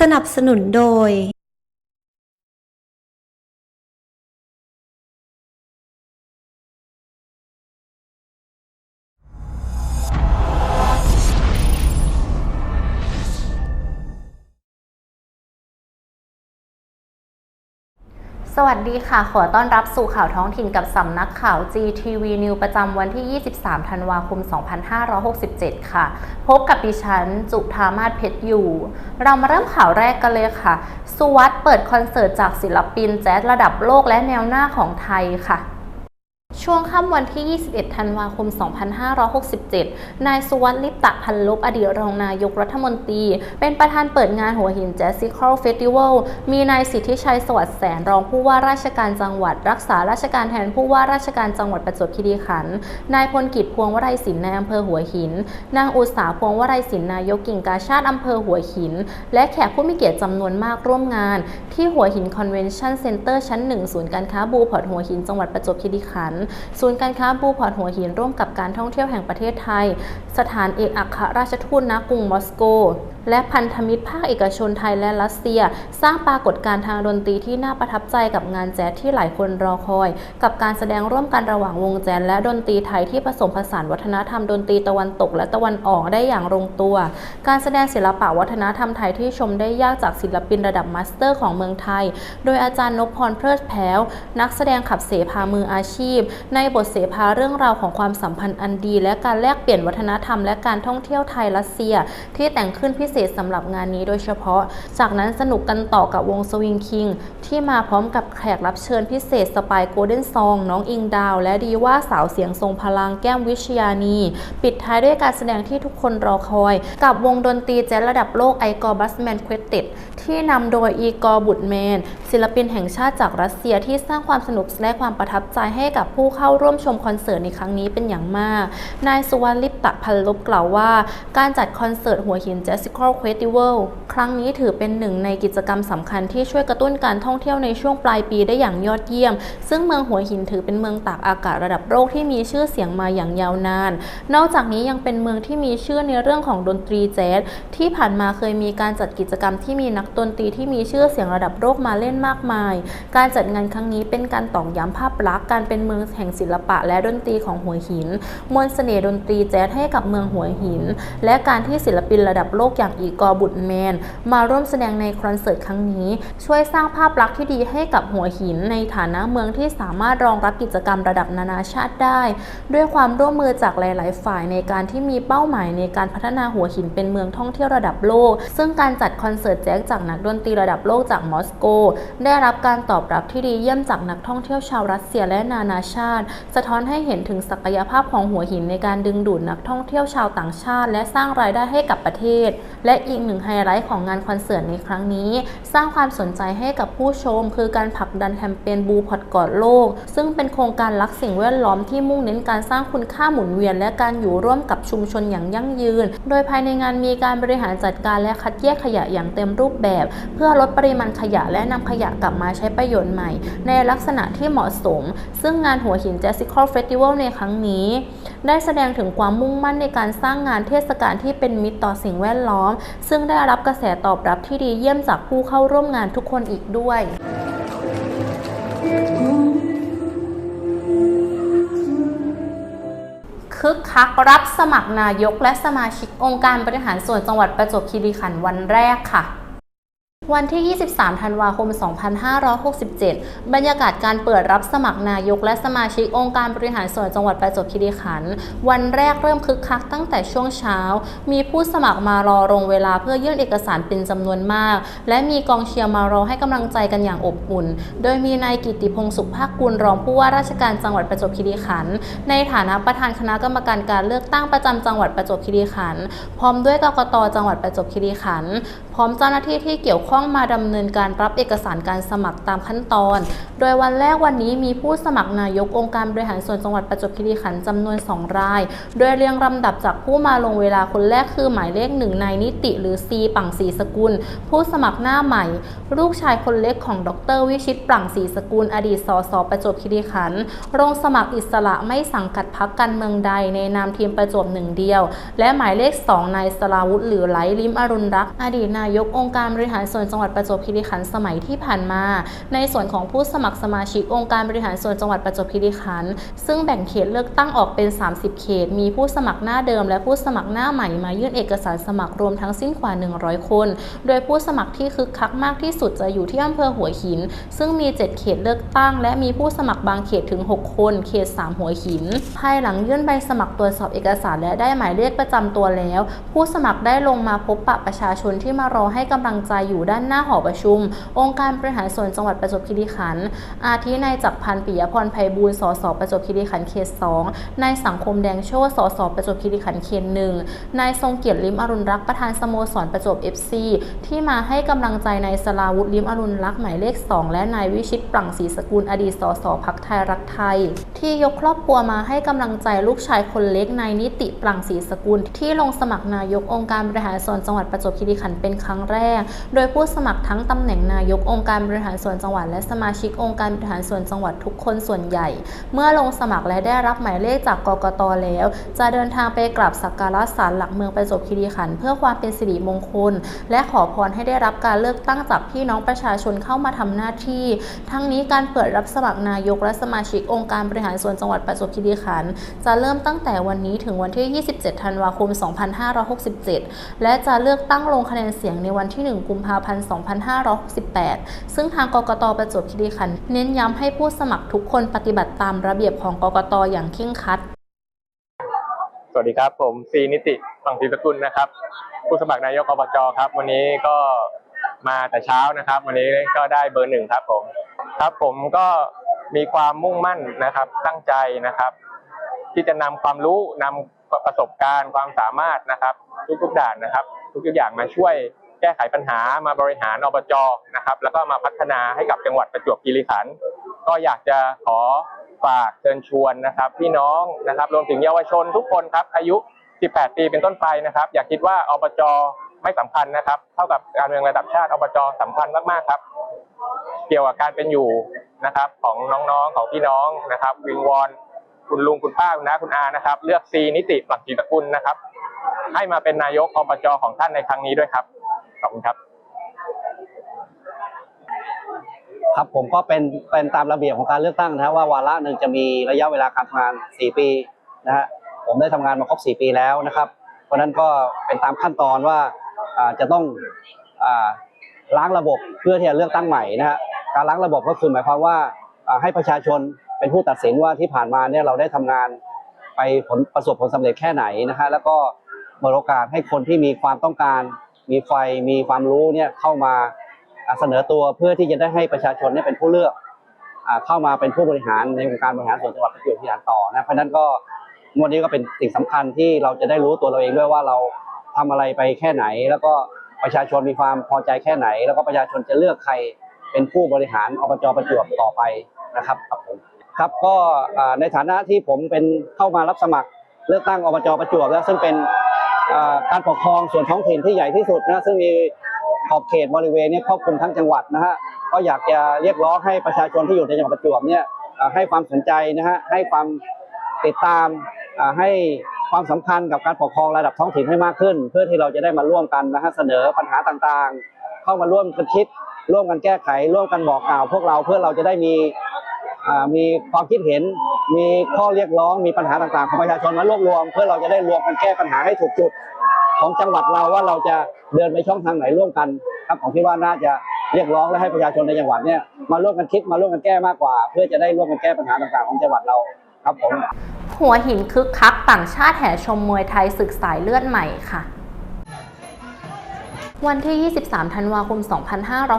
สนับสนุนโดย สวัสดีค่ะ ขอต้อนรับสู่ข่าวท้องถิ่นกับสำนักข่าว GTV News ประจำวันที่ 23 ธันวาคม 2567 ค่ะ พบกับดิฉัน จุธามาศเพชรอยู่ เรามาเริ่มข่าวแรกกันเลยค่ะ สุวัสด์เปิดคอนเสิร์ตจากศิลปินแจ๊สระดับโลกและแนวหน้าของไทยค่ะ ช่วงค่ำวันที่ 21 ธันวาคม 2567 นายสุวัสดิ์ลิปตะพันลบอดีตรองนายกรัฐมนตรี เป็นประธานเปิดงานหัวหินแจ๊สซิคอลเฟสติวัล มีนายสิทธิชัยสวัสดิ์แสนรองผู้ว่าราชการจังหวัด รักษาราชการแทนผู้ว่าราชการจังหวัดประจวบคีรีขันธ์ นายพลกิจพวงวรัยศิลป์ในอำเภอหัวหิน นางอุตสาพวงวรัยศิลป์นายกกิ่งกาชาติอำเภอหัวหิน และแขกผู้มีเกียรติจำนวนมากร่วมงาน ที่หัวหินคอนเวนชั่นเซ็นเตอร์ชั้นหนึ่งศูนย์การค้าบูพอร์ตหัวหินจังหวัดประจวบคีรีขันธ์ศูนย์การค้าบูพอร์ตหัวหินร่วมกับการท่องเที่ยวแห่งประเทศไทย สถานเอกอัครราชทูตณกรุงมอสโก และพันธมิตรภาคเอกชนไทยและรัสเซีย สร้างปรากฏการณ์ทางดนตรีที่น่าประทับใจกับงานแจ๊สที่หลายคนรอคอย กับการแสดงร่วมกันระหว่างวงแจ๊สและดนตรีไทยที่ผสมผสานวัฒนธรรมดนตรีตะวันตกและตะวันออกได้อย่างลงตัว การแสดงศิลปะวัฒนธรรมไทยที่ชมได้ยากจากศิลปินระดับมาสเตอร์ของเมืองไทย โดยอาจารย์นพพรเพลิดแพ้วนักแสดงขับเสพามืออาชีพ ในบทเสพาเรื่องราวของความสัมพันธ์อันดี และการแลกเปลี่ยนวัฒนธรรมและการท่องเที่ยวไทยรัสเซีย ที่แต่งขึ้นพิเศษสำหรับงานนี้โดยเฉพาะ จากนั้นสนุกกันต่อกับวงสวิงคิงที่มาพร้อมกับแขกรับเชิญพิเศษสปายโกลเด้นซองน้องอิงดาว และดีว่าสาวเสียงทรงพลังแก้มวิชยานี ปิดท้ายด้วยการแสดงที่ทุกคนรอคอย กับวงดนตรีแจ๊สระดับโลกไอกอบัสแมนค u ตติที่นำโดยอีกอบุตแมน ศิลปินแห่งชาติจากรัสเซียที่สร้างความสนุกและความประทับใจให้กับผู้เข้าร่วมชมคอนเสิร์ตในครั้งนี้เป็นอย่างมาก นายสุวรรณลิปตะพันลบกล่าวว่า การจัดคอนเสิร์ตหัวหินแจ๊ส Local Festival ครั้งนี้ถือเป็นหนึ่งในกิจกรรมสำคัญที่ช่วยกระตุ้นการท่องเที่ยวในช่วงปลายปีได้อย่างยอดเยี่ยม ซึ่งเมืองหัวหินถือเป็นเมืองตากอากาศระดับโลกที่มีชื่อเสียงมาอย่างยาวนาน นอกจากนี้ยังเป็นเมืองที่มีชื่อในเรื่องของดนตรีแจ๊สที่ผ่านมาเคยมีการจัดกิจกรรมที่มีนักดนตรีที่มีชื่อเสียงระดับโลกมาเล่นมากมาย การจัดงานครั้งนี้เป็นการตอกย้ำภาพลักษณ์การเป็นเมืองแห่งศิลปะและดนตรีของหัวหิน มวลเสน่ห์ดนตรีแจ๊สให้กับเมืองหัวหิน และการที่ศิลปินระดับโลกอย่างอีกอบุตแมน มาร่วมแสดงในคอนเสิร์ตครั้งนี้ ช่วยสร้างภาพลักษณ์ที่ดีให้กับหัวหินในฐานะเมืองที่สามารถรองรับกิจกรรมระดับนานาชาติได้ ด้วยความร่วมมือจากหลาย ๆ ฝ่ายในการที่มีเป้าหมายในการพัฒนาหัวหินเป็นเมืองท่องเที่ยวระดับโลก ซึ่งการจัดคอนเสิร์ตแจ๊สจากนักดนตรีระดับโลกจากมอสโก ได้รับการตอบรับที่ดีเยี่ยมจากนักท่องเที่ยวชาวรัสเซียและนานาชาติ สะท้อนให้เห็นถึงศักยภาพของหัวหินในการดึงดูดนักท่องเที่ยวชาวต่างชาติ และสร้างรายได้ให้กับประเทศและอีกหนึ่งไฮไลท์ของงานคอนเสิร์ตในครั้งนี้ สร้างความสนใจให้กับผู้ชม คือการผลักดันแคมเปญบูพอดกอดโลก ซึ่งเป็นโครงการรักสิ่งแวดล้อมที่มุ่งเน้นการสร้างคุณค่าหมุนเวียน และการอยู่ร่วมกับชุมชนอย่างยั่งยืน โดยภายในงานมีการบริหารจัดการและคัดแยกขยะอย่างเต็มรูปแบบ เพื่อลดปริมาณขยะและนำขยะกลับมาใช้ประโยชน์ใหม่ ในลักษณะที่เหมาะสม ซึ่งงานหัวหิน Jazzical Festival ในครั้งนี้ ได้แสดงถึงความมุ่งมั่นในการสร้างงานเทศกาลที่เป็นมิตรต่อสิ่งแวดล้อมซึ่งได้รับกระแสตอบรับที่ดีเยี่ยมจากผู้เข้าร่วมงานทุกคนอีกด้วยคึกคักรับสมัครนายกและสมาชิกองค์การบริหารส่วนจังหวัดประจวบคีรีขันธ์วันแรกค่ะ วันที่ 23 ธันวาคม 2567 บรรยากาศการเปิดรับสมัครนายกและสมาชิกองค์การบริหารส่วนจังหวัดประจวบคีรีขันธ์ วันแรกเริ่มคึกคักตั้งแต่ช่วงเช้า มีผู้สมัครมารอลงเวลาเพื่อยื่นเอกสารเป็นจำนวนมาก และมีกองเชียร์มารอให้กำลังใจกันอย่างอบอุ่น โดยมีนายกิติพงศ์สุภาคกุลรองผู้ว่าราชการจังหวัดประจวบคีรีขันธ์ ในฐานะประธานคณะกรรมการการเลือกตั้งประจำจังหวัดประจวบคีรีขันธ์ พร้อมด้วยกกตจังหวัดประจวบคีรีขันธ์ ร้อมเจ้าหน้าที่ที่เกี่ยวข้องมาดำเนินการรับเอกสารการสมัครตามขั้นตอน โดยวันแรกวันนี้มีผู้สมัครนายกองค์การบริหารส่วนจังหวัดประจวบคีรีขันธ์จำนวน 2 ราย โดยเรียงลำดับจากผู้มาลงเวลาคนแรกคือหมายเลขหนึ่งนายนิติหรือซีปังศรีสกุล ผู้สมัครหน้าใหม่ ลูกชายคนเล็กของดร วิชิตปังศรีสกุล อดีตสสประจวบคีรีขันธ์ลงสมัครอิสระไม่สังกัดพรรคการเมืองใดในนามทีมประจวบหนึ่งเดียว และหมายเลข2นายสราวุธหรือไหลลิมอรุณรักอดีตนายยกองค์การบริหารส่วนจังหวัดประจวบคีรีขันธ์สมัยที่ผ่านมา ในส่วนของผู้สมัครสมาชิกองค์การบริหารส่วนจังหวัดประจวบคีรีขันธ์ซึ่งแบ่งเขตเลือกตั้งออกเป็น 30 เขต มีผู้สมัครหน้าเดิม และผู้สมัครหน้าใหม่มายื่นเอกสารสมัครรวมทั้งสิ้นกว่า 100 คน โดยผู้สมัครที่คึกคักมากที่สุดจะอยู่ที่อำเภอหัวหิน ซึ่งมี 7 เขตเลือกตั้ง และมีผู้สมัครบางเขตถึง 6 คน เขต 3 หัวหิน ภายหลังยื่นใบสมัครตรวจสอบเอกสารและได้หมายเลขประจำตัวแล้ว ผู้สมัครได้ลงมาพบปะประชาชนที่มารออให้กำลังใจอยู่ด้านหน้าหอประชุม องค์การบริหารส่วนจังหวัดประจวบคีรีขันธ์อาทินายจักรพันธ์ปิยพรไพบูลสสประจวบคีรีขันธ์เขต2นายสังคมแดงโชติสสประจวบคีรีขันธ์เขตหนึ่งนายทรงเกียรติลิมอรุณรักประธานสโมสรประจวบ FC ที่มาให้กำลังใจนายสลาวุธลิมอรุณรักหมายเลข 2 และนายวิชิตปรังศรีสกุลอดีตสสพักไทยรักไทย ที่ยกครอบครัวมาให้กำลังใจลูกชายคนเล็กนายนิติปรังศรีสกุล ที่ลงสมัครนายกองค์การบริหารส่วนจังหวัดประจวบคีรีขันธ์เป็นครั้งแรก โดยผู้สมัครทั้งตำแหน่งนายกองค์การบริหารส่วนจังหวัด และสมาชิกองค์การบริหารส่วนจังหวัดทุกคนส่วนใหญ่ เมื่อลงสมัครและได้รับหมายเลขจากกกตแล้ว จะเดินทางไปกราบสักการะศาลหลักเมืองประจวบคีรีขันธ์เพื่อความเป็นสิริมงคล และขอพรให้ได้รับการเลือกตั้งจากพี่น้องประชาชนเข้ามาทำหน้าที่ ทั้งนี้การเปิดรับสมัครนายกและสมาชิกองค์การบริหารส่วนจังหวัดประจวบคีรีขันธ์จะเริ่มตั้งแต่วันนี้ถึงวันที่ 27 ธันวาคม 2567 และจะเลือกตั้งลงคะแนนเสียงียงในวันที่ 1 กุมภาพันธ์ 2568 ซึ่งทางกกตประจวบคีรีขันธ์เน้นย้ำให้ผู้สมัครทุกคนปฏิบัติตามระเบียบของกกตอย่างเคร่งครัด สวัสดีครับ ผมซีนิติสังศรีสกุลนะครับ ผู้สมัครนายกอบจครับ วันนี้ก็มาแต่เช้านะครับ วันนี้ก็ได้เบอร์หนึ่งครับผมครับผมก็มีความมุ่งมั่นนะครับตั้งใจนะครับ ที่จะนำความรู้นำประสบการณ์ความสามารถนะครับ ทุกๆด่านนะครับ ทุกอย่างมาช่วยแก้ไขปัญหามาบริหารอบจนะครับ แล้วก็มาพัฒนาให้กับจังหวัดประจวบคีรีขันธ์ก็อยากจะขอฝากเชิญชวนนะครับพี่น้องนะครับรวมถึงเยาวชนทุกคนครับอายุ 18 ปีเป็นต้นไปนะครับ อย่าคิดว่าอบจไม่สำคัญนะครับ เท่ากับการเมืองระดับชาติอบจสำคัญมากๆครับ เกี่ยวกับการเป็นอยู่นะครับของน้องๆของพี่น้องนะครับวิงวอนคุณลุงคุณป้าคุณน้าคุณอานะครับ เลือกซีนิติปรักจีตระกุลนะครับ ให้มาเป็นนายกอบจของท่านในครั้งนี้ด้วยครับขอบคุณครับ ครับผมก็เป็นเป็นตามระเบียบของการเลือกตั้งนะฮะว่าวาระหนึ่งจะมีระยะเวลาการทำงาน 4 ปีนะฮะผมได้ทำงานมาครบ 4 ปีแล้วนะครับ เพราะฉะนั้นก็เป็นตามขั้นตอนว่าจะต้องอล้างระบบเพื่อที่จะเลือกตั้งใหม่นะฮะการล้างระบบก็คือหมายความว่าให้ประชาชนเป็นผู้ตัดสินว่าที่ผ่านมาเนี่ยเราได้ทำงานไปผลประสบผลสำเร็จแค่ไหนนะฮะแล้วก็ เปิดโอกาสให้คนที่มีความต้องการ มีไฟมีความรู้เนี่ยเข้ามาเสนอตัวเพื่อที่จะได้ให้ประชาชนเนี่ยเป็นผู้เลือกอเข้ามาเป็นผู้บริหารในองค์การบริหารส่วนจังหวัดประจวบคีรีขันธ์ต่อนะเพราะนั้นก็งวดนี้ก็เป็นสิ่งสำคัญที่เราจะได้รู้ตัวเราเองด้วยว่าเราทำอะไรไปแค่ไหน แล้วก็ประชาชนมีความพอใจแค่ไหน แล้วก็ประชาชนจะเลือกใครเป็นผู้บริหารอบจประจวบต่อไปนะครับครับผมครับก็ในฐานะที่ผมเป็นเข้ามารับสมัครเลือกตั้งอบจประจวบแล้วซึ่งเป็น การปกครองส่วนท้องถิ่นที่ใหญ่ที่สุดนะซึ่งมีขอบเขตบริเวณเนี้ครอบคลุมทั้งจังหวัดนะฮะก็อยากจะเรียกร้องให้ประชาชนที่อยู่ในจังหวัดประจวบเนี่ยให้ความสนใจนะฮะให้ความติดตามให้ความสำคัญกับการปกครองระดับท้องถิ่นให้มากขึ้น เพื่อที่เราจะได้มาร่วมกันนะฮะเสนอปัญหาต่างๆ เข้ามาร่วมกันคิด ร่วมกันแก้ไข ร่วมกันบอกกล่าว พวกเราเพื่อเราจะได้มีมีความคิดเห็น มีข้อเรียกร้องมีปัญหาต่างๆ ของประชาชนมารวบรวม เพื่อเราจะได้รวมกันแก้ปัญหาให้ถูกจุดของจังหวัดเราว่าเราจะเดินไปช่องทางไหนร่วมกันครับผมคิดว่าน่าจะเรียกร้องและให้ประชาชนในจังหวัดเนี่ยมาร่วมกันคิดมาร่วมกันแก้มากกว่า เพื่อจะได้ร่วมกันแก้ปัญหาต่างๆของจังหวัดเราครับผมหัวหินคึกคักต่างชาติแห่ชมมวยไทยศึกสายเลือดใหม่ค่ะ วันที่ 23 ธันวาคม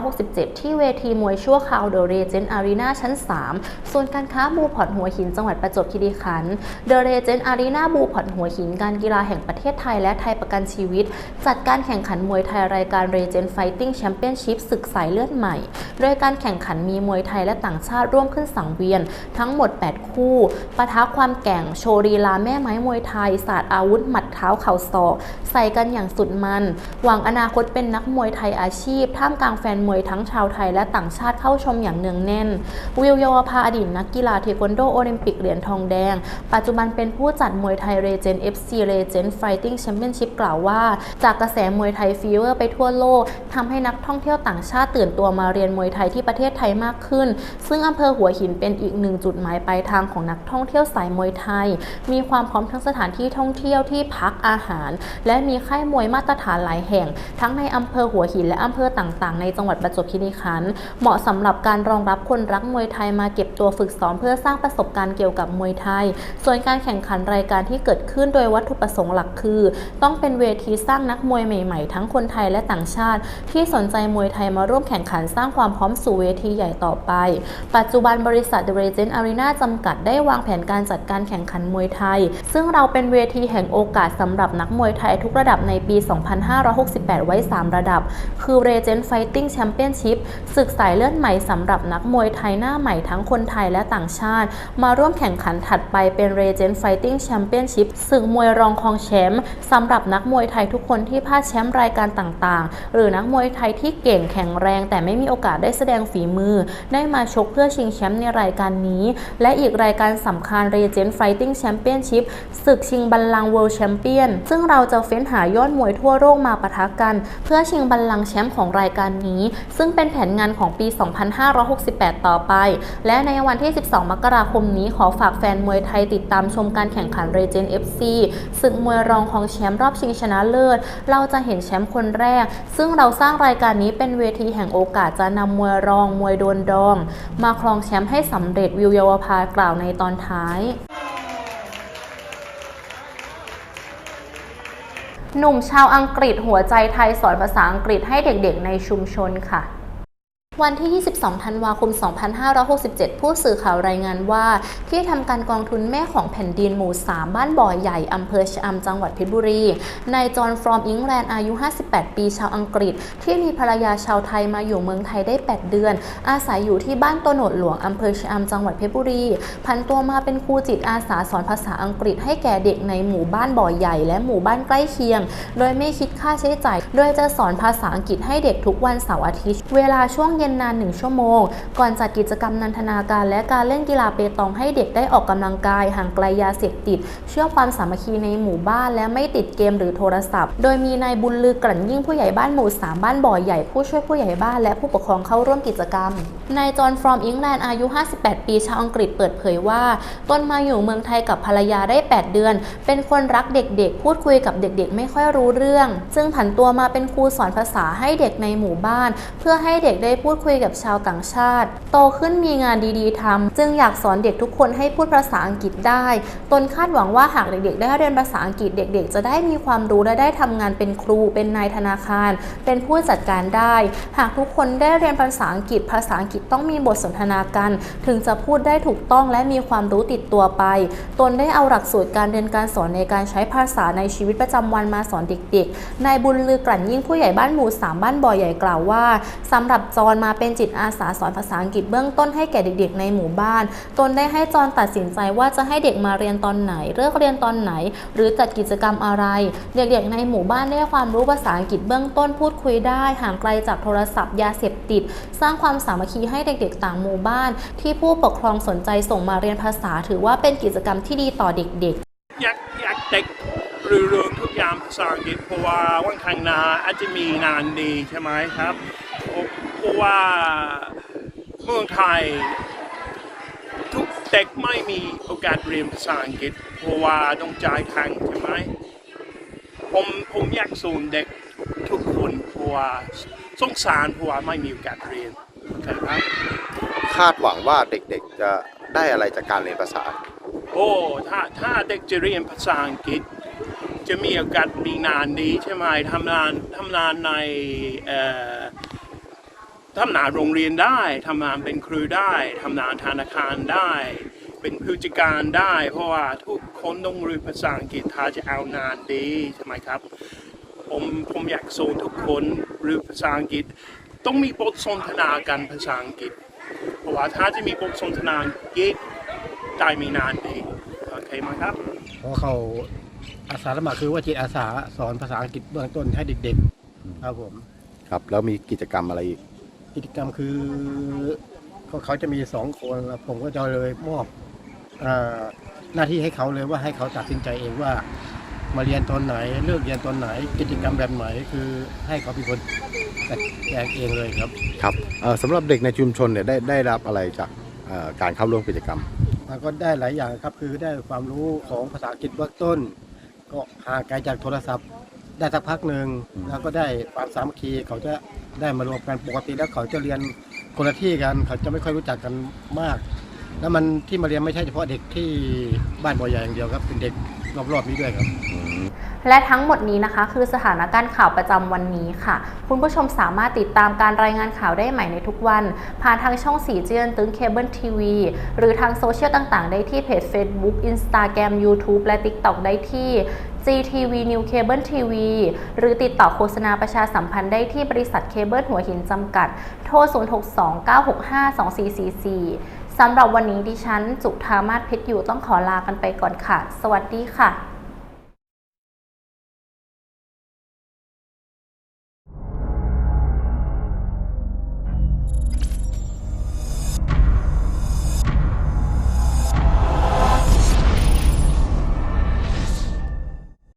2567 ที่เวทีมวยชั่วคราว The Regent Arena ชั้น 3 ส่วนการค้าบูพอร์ตหัวหินจังหวัดประจวบคีรีขันธ์ The Regent Arena บูพอร์ตหัวหินการกีฬาแห่งประเทศไทยและไทยประกันชีวิต จัดการแข่งขันมวยไทยรายการ Regent Fighting Championship ศึกสายเลือดใหม่ โดยการแข่งขันมีมวยไทยและต่างชาติร่วมขึ้นสังเวียน ทั้งหมด 8 คู่ปะทะความแก่งโชว์ลีลาแม่ไม้มวยไทยศาสตร์อาวุธหมัดเท้าเข่าศอกใส่กันอย่างสุดมันหวังอนาคตเป็นนักมวยไทยอาชีพ ท่ามกลางแฟนมวยทั้งชาวไทยและต่างชาติเข้าชมอย่างเนืองแน่น วิวเยาวภาอดีตนักกีฬาเทควันโดโอลิมปิกเหรียญทองแดง ปัจจุบันเป็นผู้จัดมวยไทยเรเจน FC Regent Fighting Championship กล่าวว่า จากกระแสมวยไทยฟีเวอร์ไปทั่วโลกทำให้นักท่องเที่ยวต่างชาติตื่นตัวมาเรียนมวยไทยที่ประเทศไทยมากขึ้น ซึ่งอำเภอหัวหินเป็นอีกหนึ่งจุดหมายปลายทางของนักท่องเที่ยวสายมวยไทย มีความพร้อมทั้งสถานที่ท่องเที่ยวที่พักอาหาร และมีค่ายมวยมาตรฐานหลายแห่ง ทั้งในอำเภอหัวหินและอำเภอต่างๆ ในจังหวัดประจวบคีรีขันธ์เหมาะสำหรับการรองรับคนรักมวยไทยมาเก็บตัวฝึกซ้อมเพื่อสร้างประสบการณ์เกี่ยวกับมวยไทย ส่วนการแข่งขันรายการที่เกิดขึ้นโดยวัตถุประสงค์หลักคือ ต้องเป็นเวทีสร้างนักมวยใหม่ๆ ทั้งคนไทยและต่างชาติ ที่สนใจมวยไทยมาร่วมแข่งขันสร้างความพร้อมสู่เวทีใหญ่ต่อไป ปัจจุบันบริษัท The Regent Arena จำกัดได้วางแผนการจัดการแข่งขันมวยไทย ซึ่งเราเป็นเวทีแห่งโอกาสสำหรับนักมวยไทยทุกระดับในปี 2568 ไว้3 ระดับ คือ Regent Fighting Championship ศึกสายเลือดใหม่สำหรับนักมวยไทยหน้าใหม่ทั้งคนไทยและต่างชาติ มาร่วมแข่งขันถัดไปเป็น Regent Fighting Championship ศึกมวยรองคองแชมป์สำหรับนักมวยไทยทุกคนที่พลาดแชมป์รายการต่างๆ หรือนักมวยไทยที่เก่งแข็งแรง แต่ไม่มีโอกาสได้แสดงฝีมือ ได้มาชกเพื่อชิงแชมป์ในรายการนี้ และอีกรายการสำคัญ Regent Fighting Championship ศึกชิงบัลลังก์ World Champion ซึ่งเราจะเฟ้นหายอดมวยทั่วโลกมาปะทะกันเพื่อชิงบัลลังก์แชมป์ของรายการนี้ ซึ่งเป็นแผนงานของปี 2568 ต่อไป และในวันที่ 12 มกราคมนี้ขอฝากแฟนมวยไทยติดตามชมการแข่งขัน Regent FC ศึกมวยรองของแชมป์รอบชิงชนะเลิศ เราจะเห็นแชมป์คนแรก ซึ่งเราสร้างรายการนี้เป็นเวทีแห่งโอกาสจะนำมวยรองมวยโดนดอง มาครองแชมป์ให้สำเร็จวิวเยาวภากล่าวในตอนท้าย หนุ่มชาวอังกฤษหัวใจไทยสอนภาษาอังกฤษให้เด็กๆในชุมชนค่ะ วันที่ 22 ธันวาคม 2567 ผู้สื่อข่าวรายงานว่า ที่ทำการกองทุนแม่ของแผ่นดินหมู่ 3 บ้านบ่อใหญ่อำเภอชะอำจังหวัดเพชรบุรี นายจอห์นฟรอมอิงแลนด์อายุ 58 ปีชาวอังกฤษ ที่มีภรรยาชาวไทยมาอยู่เมืองไทยได้ 8 เดือน อาศัยอยู่ที่บ้านโตโนดหลวงอำเภอชะอำจังหวัดเพชรบุรี พันตัวมาเป็นครูจิตอาสาสอนภาษาอังกฤษให้แก่เด็กในหมู่บ้านบ่อใหญ่ และหมู่บ้านใกล้เคียง โดยไม่คิดค่าใช้จ่าย โดยจะสอนภาษาอังกฤษให้เด็กทุกวันเสาร์อาทิตย์ เวลาช่วงเย็นนานหนึ่งชั่วโมง ก่อนจัดกิจกรรมนันทนาการ และการเล่นกีฬาเปตองให้เด็กได้ออกกำลังกายห่างไกลยาเสพติด เชื่อมความสามัคคีในหมู่บ้าน และไม่ติดเกมหรือโทรศัพท์ โดยมีนายบุญลือกลั่นยิ่งผู้ใหญ่บ้านหมู่3บ้านบ่อใหญ่ผู้ช่วยผู้ใหญ่บ้านและผู้ปกครองเข้าร่วมกิจกรรมนายจอห์นฟรอมอิงแลนด์อายุ 58 ปีชาวอังกฤษเปิดเผยว่าตนมาอยู่เมืองไทยกับภรรยาได้ 8 เดือน เป็นคนรักเด็กๆ พูดคุยกับเด็กๆ ไม่ค่อยรู้เรื่อง ซึ่งผันตัวมาเป็นครูสอนภาษาให้เด็กในหมู่บ้าน เพื่อให้เด็กได้พูดคุยกับชาวต่างชาติ โตขึ้นมีงานดีๆทำจึงอยากสอนเด็กทุกคนให้พูดภาษาอังกฤษได้ ตนคาดหวังว่าหากเด็กๆ ได้เรียนภาษาอังกฤษเด็ก ๆ จะได้มีความรู้และได้ทำงานเป็นครู เป็นนายธนาคาร เป็นผู้จัดการได้ หากทุกคนได้เรียนภาษาอังกฤษ ภาษาอังกฤษต้องมีบทสนทนากัน ถึงจะพูดได้ถูกต้องและมีความรู้ติดตัวไป ตนได้เอาหลักสูตรการเรียนการสอนในการใช้ภาษาในชีวิตประจำวันมาสอนเด็กๆ นายบุญลือกลั่นยิ่งผู้ใหญ่บ้านหมู่สามบ้านบ่อใหญ่กล่าวว่าสำหรับจอนมาเป็นจิตอาสาสอนภาษาอังกฤษเบื้องต้นให้แก่เด็กๆ ในหมู่บ้าน ตนได้ให้จอนตัดสินใจว่าจะให้เด็กมาเรียนตอนไหนเลิกเรียนตอนไหน หรือจัดกิจกรรมอะไร เด็กๆ ในหมู่บ้านได้ความรู้ภาษาอังกฤษเบื้องต้นพูดคุยได้ ห่างไกลจากโทรศัพท์ยาเสพติด สร้างความสามัคคีให้เด็กๆ ต่างหมู่บ้าน ที่ผู้ปกครองสนใจส่งมาเรียนภาษา ถือว่าเป็นกิจกรรมที่ดีต่อเด็กๆ อยากอยากเด็กรู้เรื่องทุกอย่างภาษาอังกฤษเพราะว่าวันข้างหน้าอาจจะมีงานดีใช่ไหมครับ ว่าเมืองไทย ทุกเด็กไม่มีโอกาสเรียนภาษาอังกฤษ เพราะว่าต้องจ่ายทังค์ใช่ไหมผมผมอยากสอนเด็กทุกคนเพราะว่าสงสารเพราะว่าไม่มีโอกาสเรียนโอเคครับคาดหวังว่าเด็กๆจะได้อะไรจากการเรียนภาษา โอ้ถ้าถ้าเด็กจะเรียนภาษาอังกฤษ จะมีโอกาสมีงานนี้ใช่ไหมทำงานทำงานในเอ่อ ทำงานโรงเรียนได้ทำงานเป็นครูได้ทำงานธนาคารได้ เป็นผู้จัดการได้ เพราะว่าทุกคนต้องรู้ภาษาอังกฤษถ้าจะเอางานดีใช่ไหมครับ ผมผมอยากสอนทุกคนรู้ภาษาอังกฤษ ต้องมีบทสนทนากันภาษาอังกฤษ เพราะว่าถ้าจะมีบทสนทนาอังกฤษได้ไม่นานดีโอเคไหมครับเพราะเขาอาสาสมัครคือว่าจิตอาสาสอนภาษาอังกฤษเบื้องต้นให้เด็กๆครับผม ครับ แล้วมีกิจกรรมอะไรอีก กิจกรรมคือก็เขาจะมีสองคนแล้วผมก็จะเลยมอบเอ่อหน้าที่ให้เขาเลยว่าให้เขาตัดสินใจเองว่า มาเรียนตอนไหนเลือกเรียนตอนไหน กิจกรรมแบบไหนคือให้เขาเป็นคนจัดแจงเองเลยครับครับเอ่อสำหรับเด็กในชุมชนเนี่ยได้ได้รับอะไรจากเอ่อการเข้าร่วมกิจกรรมมันก็ได้หลายอย่างครับคือได้ความรู้ของภาษาอังกฤษเบื้องต้น ก็ห่างไกลจากโทรศัพท์ ได้สักพักหนึ่งอืมแล้วก็ได้ความสามัคคีเขาจะ ได้มารวมกันปกติแล้วเขาจะเรียนคนละที่กัน เขาจะไม่ค่อยรู้จักกันมาก แล้วมันที่มาเรียนไม่ใช่เฉพาะเด็กที่บ้านบ่อใหญ่อย่างเดียวครับ เป็นเด็กรอบๆนี้ด้วยครับ และทั้งหมดนี้นะคะคือสถานการณ์ข่าวประจำวันนี้ค่ะ คุณผู้ชมสามารถติดตามการรายงานข่าวได้ใหม่ในทุกวัน ผ่านทางช่องสีเจียนตึงเคเบิลทีวีหรือทางโซเชียลต่างๆ ได้ที่เพจ Facebook Instagram YouTube และ TikTok ได้ที่ GTV New Cable TV หรือติดต่อโฆษณาประชาสัมพันธ์ได้ที่บริษัทเคเบิลหัวหินจำกัด โทร 0629652444 สำหรับวันนี้ดิฉัน จุธามาศเพชรอยู่ต้องขอลากันไปก่อนค่ะ สวัสดีค่ะ